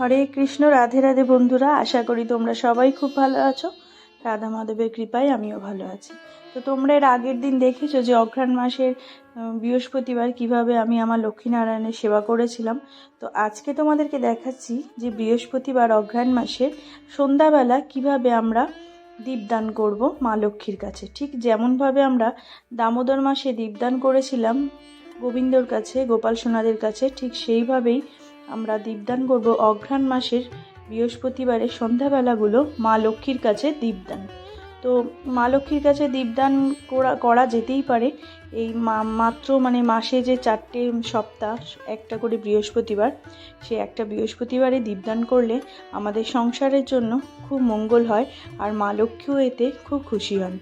হরে কৃষ্ণ, রাধে রাধে বন্ধুরা, আশা করি তোমরা সবাই খুব ভালো আছো। রাধা মাধবের কৃপায় আমিও ভালো আছি। তো তোমরা এর আগের দিন দেখেছ যে অঘ্রাণ মাসের বৃহস্পতিবার কীভাবে আমি আমার লক্ষ্মীনারায়ণের সেবা করেছিলাম। তো আজকে তোমাদেরকে দেখাচ্ছি যে বৃহস্পতিবার অঘ্রাণ মাসের সন্ধ্যাবেলা কীভাবে আমরা দীপদান করব মা লক্ষ্মীর কাছে। ঠিক যেমনভাবে আমরা দামোদর মাসে দীপদান করেছিলাম, গোবিন্দর কাছে, গোপাল সোনাদের কাছে, ঠিক সেইভাবেই আমরা দীপদান করব অঘ্রাণ মাসের বৃহস্পতিবারের সন্ধ্যাবেলাগুলো মা লক্ষ্মীর কাছে দীপদান। তো মা লক্ষ্মীর কাছে দীপদান করা করা যেতেই পারে। এই মাত্র মানে মাসে যে চারটে সপ্তাহ, একটা করে বৃহস্পতিবার, সে একটা বৃহস্পতিবারে দীপদান করলে আমাদের সংসারের জন্য খুব মঙ্গল হয় আর মা লক্ষ্মীও এতে খুব খুশি হন।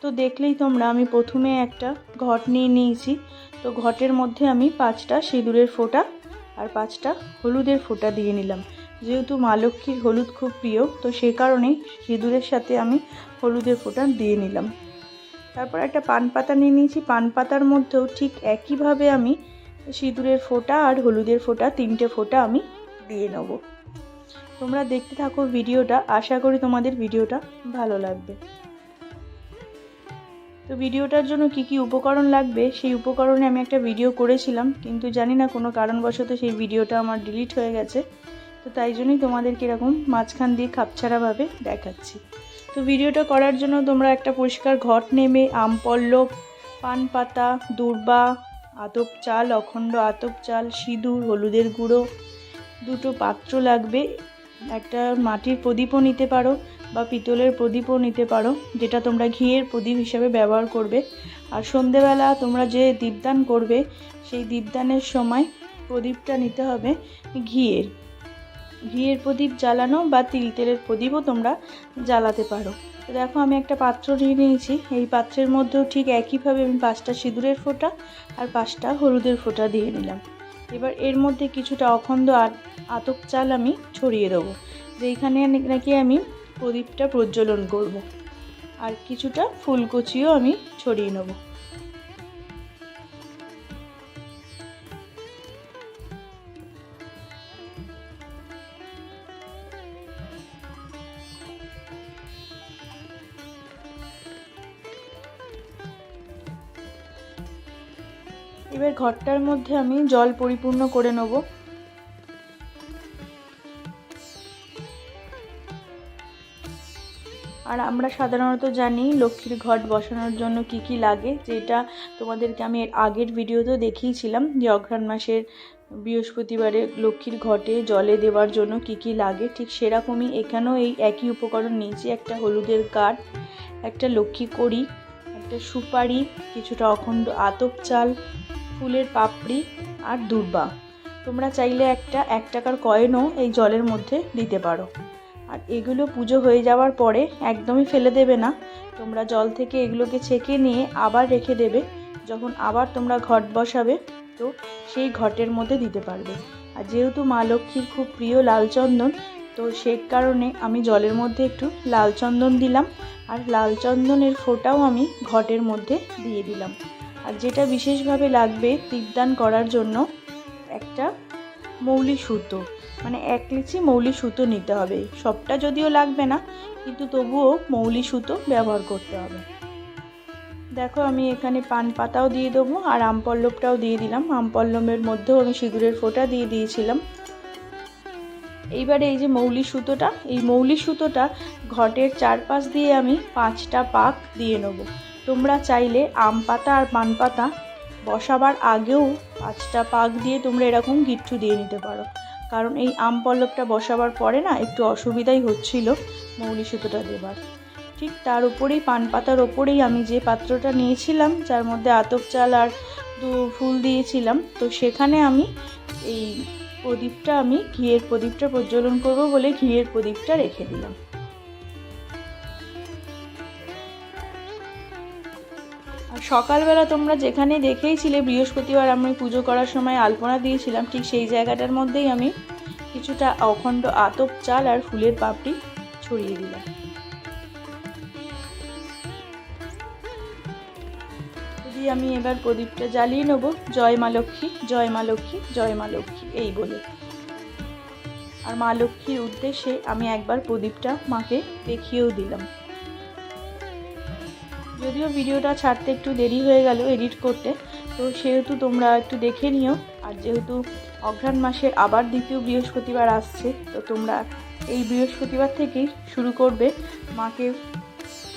তো দেখলেই তোমরা, আমি প্রথমে একটা ঘট নিয়ে নিয়েছি। তো ঘটের মধ্যে আমি পাঁচটা সিঁদুরের ফোঁটা আর পাঁচটা হলুদের ফোঁটা দিয়ে নিলাম। যেহেতু মা লক্ষ্মীর হলুদ খুব প্রিয়, তো সে কারণেই সিঁদুরের সাথে আমি হলুদের ফোঁটা দিয়ে নিলাম। তারপর একটা পান পাতা নিয়ে নিয়েছি। পান পাতার মধ্যেও ঠিক একইভাবে আমি সিঁদুরের ফোঁটা আর হলুদের ফোঁটা, তিনটে ফোঁটা আমি দিয়ে নেব। তোমরা দেখতে থাকো ভিডিওটা। আশা করি তোমাদের ভিডিওটা ভালো লাগবে। তো ভিডিওটার জন্য কি কি উপকরণ লাগবে? সেই উপকরণে আমি একটা ভিডিও করেছিলাম, কিন্তু জানি না কোনো কারণবশত সেই ভিডিওটা আমার ডিলিট হয়ে গেছে। তো তাই জন্যই তোমাদেরকে এরকম মাঝখান দিয়ে খাপছাড়াভাবে দেখাচ্ছি। তো ভিডিওটা করার জন্য তোমরা একটা পরিষ্কার ঘট নেমে আম পল্লব, পান পাতা, দূর্বা, আতপ চাল, অখণ্ড আতপ চাল, সিঁদুর, হলুদের গুঁড়ো, দুটো পাত্র লাগবে। একটা মাটির প্রদীপও নিতে পারো বা পিতলের প্রদীপও নিতে পারো, যেটা তোমরা ঘিয়ের প্রদীপ হিসাবে ব্যবহার করবে। আর সন্ধেবেলা তোমরা যে দীপদান করবে, সেই দীপদানের সময় প্রদীপটা নিতে হবে ঘিয়ের। ঘিয়ের প্রদীপ জ্বালানো বা তিল তেলের প্রদীপও তোমরা জ্বালাতে পারো। তো দেখো, আমি একটা পাত্র নিয়ে নিয়েছি। এই পাত্রের মধ্যেও ঠিক একইভাবে আমি পাঁচটা সিঁদুরের ফোঁটা আর পাঁচটা হলুদের ফোঁটা দিয়ে নিলাম। এবার এর মধ্যে কিছুটা অখণ্ড আতক চাল আমি ছড়িয়ে দেবো যেইখানে নাকি আমি প্রদীপটা প্রজ্বলন করব। আর কিছুটা ফুলকচিও আমি ছড়িয়ে নেব ঘরটার মধ্যে আমি জল পরিপূর্ণ করে নেব। আর আমরা সাধারণত জানি লক্ষ্মীর ঘট বসানোর জন্য কি কি লাগে, যেটা তোমাদেরকে আমি এর আগের ভিডিওতেও দেখিয়েছিলাম যে অঘ্রাণ মাসের বৃহস্পতিবারে লক্ষ্মীর ঘটে জলে দেওয়ার জন্য কি কি লাগে। ঠিক সেরকমই এখানেও এই একই উপকরণ নিয়েছি একটা হলুদের কাঠ, একটা লক্ষ্মী কড়ি, একটা সুপারি, কিছুটা অখণ্ড আতপ চাল ফুলের পাপড়ি আর দুর্বা। তোমরা চাইলে একটা, এক টাকার কয়েনও এই জলের মধ্যে দিতে পারো। আর এগুলো পুজো হয়ে যাওয়ার পরে একদমই ফেলে দেবে না। তোমরা জল থেকে এগুলোকে ছেঁকে নিয়ে আবার রেখে দেবে। যখন আবার তোমরা ঘট বসাবে, তো সেই ঘটের মধ্যে দিতে পারবে। আর যেহেতু মা লক্ষ্মীর খুব প্রিয় লাল চন্দন, তো সে কারণে আমি জলের মধ্যে একটু লাল চন্দন দিলাম। আর লাল চন্দনের ফোঁটাও আমি ঘটের মধ্যে দিয়ে দিলাম। আর যেটা বিশেষভাবে লাগবে দীপদান করার জন্য একটা মৌলি সুতো। মানে এক লিচি মৌলি সুতো নিতে হবে। সবটা যদিও লাগবে না, কিন্তু তবুও মৌলি সুতো ব্যবহার করতে হবে। দেখো, আমি এখানে পান পাতাও দিয়ে দেবো আর আম পল্লবটাও দিয়ে দিলাম। আম পল্লবের মধ্যেও আমি সিঁদুরের ফোঁটা দিয়ে দিয়েছিলাম। এইবারে এই যে মৌলি সুতোটা, এই মৌলি সুতোটা ঘটের চারপাশ দিয়ে আমি পাঁচটা পাক দিয়ে নেব। তোমরা চাইলে আম পাতা আর পান পাতা বসাবার আগেও পাঁচটা পাক দিয়ে তোমরা এরকম গিট্টু দিয়ে নিতে পারো। কারণ এই আম পল্লবটা বসাবার পরে না একটু অসুবিধাই হচ্ছিল মৌলি সুতোটা দেবার। ঠিক তার উপরেই, পান পাতার ওপরেই আমি যে পাত্রটা নিয়েছিলাম, যার মধ্যে আতপ চাল আর দু ফুল দিয়েছিলাম, তো সেখানে আমি এই প্রদীপটা, আমি ঘিয়ের প্রদীপটা প্রজ্বলন করব বলে ঘিয়ের প্রদীপটা রেখে দিলাম। সকালবেলা তোমরা যেখানে দেখেইছিলে বৃহস্পতিবার আমি পুজো করার সময় আলপনা দিয়েছিলাম, ঠিক সেই জায়গাটার মধ্যেই আমি কিছুটা অখণ্ড আতপ চাল আর ফুলের পাপড়ি ছড়িয়ে দিলাম। আমি এবার প্রদীপটা জ্বালিয়ে নেব, জয় মা লক্ষ্মী, জয় মা লক্ষ্মী, জয় মা লক্ষ্মী, এই বলে। আর মা লক্ষ্মীর উদ্দেশ্যে আমি একবার প্রদীপটা মাকে দেখিয়েও দিলাম। যদিও ভিডিওটা ছাড়তে একটু দেরি হয়ে গেল এডিট করতে, তো সেহেতু তোমরা একটু দেখে নিও। আর যেহেতু অঘ্রাণ মাসের আবার দ্বিতীয় বৃহস্পতিবার আসছে, তো তোমরা এই বৃহস্পতিবার থেকেই শুরু করবে মাকে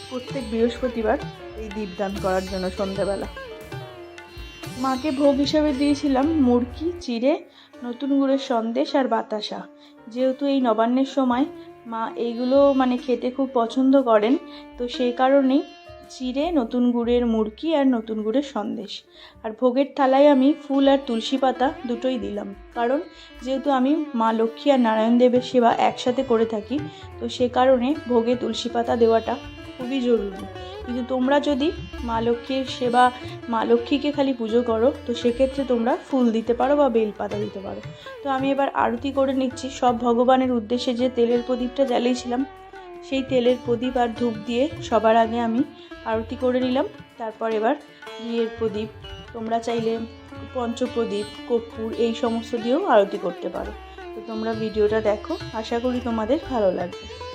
প্রত্যেক বৃহস্পতিবার এই দীপদান করার জন্য সন্ধ্যাবেলা। মাকে ভোগ হিসাবে দিয়েছিলাম মুরকি চিড়ে, নতুন গুড়ের সন্দেশ আর বাতাসা। যেহেতু এই নবান্নের সময় মা এইগুলো মানে খেতে খুব পছন্দ করেন, তো সেই কারণেই চিড়ে, নতুন গুড়ের মুরকি আর নতুন গুড়ের সন্দেশ। আর ভোগের থালায় আমি ফুল আর তুলসী পাতা দুটোই দিলাম। কারণ যেহেতু আমি মা লক্ষ্মী আর নারায়ণ দেবের সেবা একসাথে করে থাকি, তো সে কারণে ভোগে তুলসী পাতা দেওয়াটা খুবই জরুরি। কিন্তু তোমরা যদি মা লক্ষ্মীর সেবা, মা লক্ষ্মীকে খালি পুজো করো, তো সেক্ষেত্রে তোমরা ফুল দিতে পারো বা বেলপাতা দিতে পারো। তো আমি এবার আরতি করে নিচ্ছি। সব ভগবানের উদ্দেশ্যে যে তেলের প্রদীপটা জ্বালিয়েছিলাম সেই তেলের প্রদীপ আর ধূপ দিয়ে সবার আগে আমি আরতি করে নিলাম। তারপর এবার ঘিয়ের প্রদীপ, তোমরা চাইলে পঞ্চপ্রদীপ, কর্পূর এই সমস্ত দিয়েও আরতি করতে পারো। তো তোমরা ভিডিওটা দেখো, আশা করি তোমাদের ভালো লাগবে।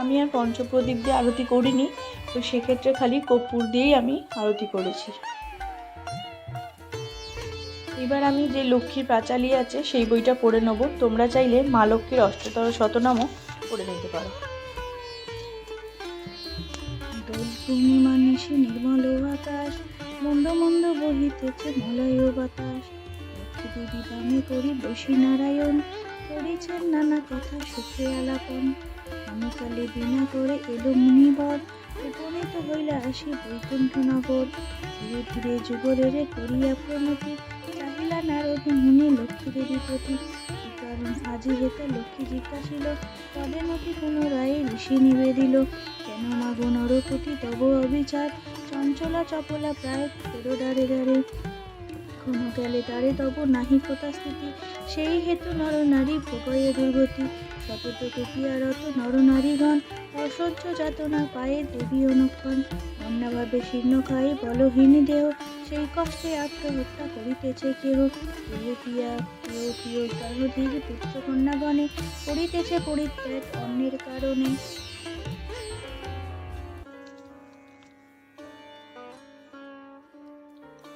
আমি আর পঞ্চপ্রদীপ দিয়ে আরতি করিনি, তো সেক্ষেত্রে খালি কর্পূর দিয়েই আমি আরতি করেছি। এবার আমি যে লক্ষ্মীর পাঁচালি আছে, সেই বইটা পড়ে নেব। তোমরা চাইলে মা লক্ষ্মীর অষ্টতর শতনামও পড়ে নিতে পারো। নির্মল আকাশ মন্দ মন্দ বহিতেছে মলয় বাতাস। লক্ষ্মী দেবী বামে করি বসি নারায়ণ, করেছেন নানা কথা সুখে আলাপন। অনেকালে বিনা করে এলো মুনিবর। উপনীত হইলে আসি বৈকুণ্ঠ নগর ধীরে ধীরে যুগলের করিয়া প্রণতি চাহিলা নারদ মুনি লক্ষ্মী দেবী প্রতি। কারণ আজি হেতে লক্ষ্মী জিজ্ঞাসিল, তবে নতি পুনরায় ঋষি নিবেদিল? কেন মাগো নরপতি তব অবিচার। চঞ্চলা চপলা প্রায় ফেরো ডারে ডারে গেলে তারে তব নাহি কথা স্থিতি সেই হেতু নর নারী ভোগয়ে দুর্গতি। শতত কুপিয়ারত নর নারীগণ, অসহ্য যাতনা পায়ে দেবী অনুক্ষণ। অন্যভাবে শীর্ণ খাই বলহীনী দেহ, সেই কষ্টে আত্মহত্যা করিতেছে কেহ। কেহ পুত্র কন্যাগণে, করিতেছে পরিত্যাগ অন্যের কারণে।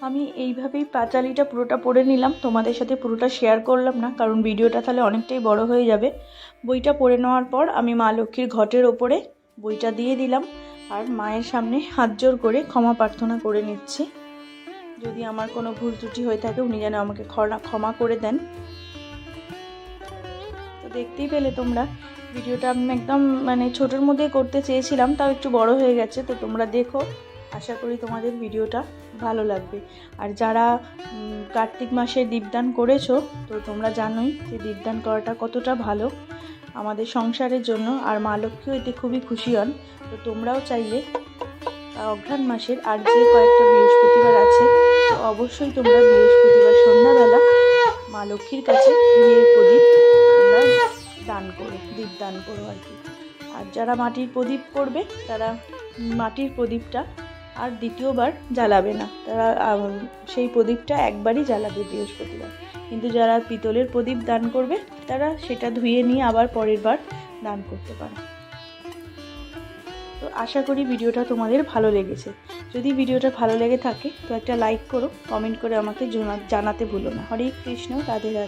আমি এইভাবেই পাঁচালিটা পুরোটা পড়ে নিলাম। তোমাদের সাথে পুরোটা শেয়ার করলাম না, কারণ ভিডিওটা তাহলে অনেকটাই বড় হয়ে যাবে। বইটা পড়ে নেওয়ার পর আমি মা লক্ষ্মীর ঘটের ওপরে বইটা দিয়ে দিলাম আর মায়ের সামনে হাত জোর করে ক্ষমা প্রার্থনা করে নিচ্ছি। যদি আমার কোনো ভুল ত্রুটি হয়ে থাকে, উনি যেন আমাকে ক্ষমা করে দেন। তো দেখতেই পেলে তোমরা, ভিডিওটা আমি একদম মানে ছোটোর মধ্যেই করতে চেয়েছিলাম, তাও একটু বড় হয়ে গেছে, তো তোমরা দেখো। আশা করি তোমাদের ভিডিওটা ভালো লাগবে। আর যারা কার্তিক মাসে দীপদান করেছ, তো তোমরা জানোই যে দীপদান করাটা কতটা ভালো আমাদের সংসারের জন্য। আর মা লক্ষ্মীও এতে খুবই খুশি হন। তো তোমরাও চাইলে অঘ্রাণ মাসের আর যে কয়েকটা বৃহস্পতিবার আছে, তো অবশ্যই তোমরা বৃহস্পতিবার সন্ধ্যাবেলা মা লক্ষ্মীর কাছে ঘিয়ের প্রদীপ তোমরা দান করো দীপ দান করো আর কি। আর যারা মাটির প্রদীপ করবে, তারা মাটির প্রদীপটা আর দ্বিতীয়বার জ্বালাবে না। তারা সেই প্রদীপটা একবারই জ্বালাবে বৃহস্পতিবার। কিন্তু যারা পিতলের প্রদীপ দান করবে, তারা সেটা ধুয়ে নিয়ে আবার পরের বার দান করতে পারে। তো আশা করি ভিডিওটা তোমাদের ভালো লেগেছে। যদি ভিডিওটা ভালো লেগে থাকে, তো একটা লাইক করো কমেন্ট করে আমাকে জানা- জানাতে ভুলো না। হরে কৃষ্ণ রাধে।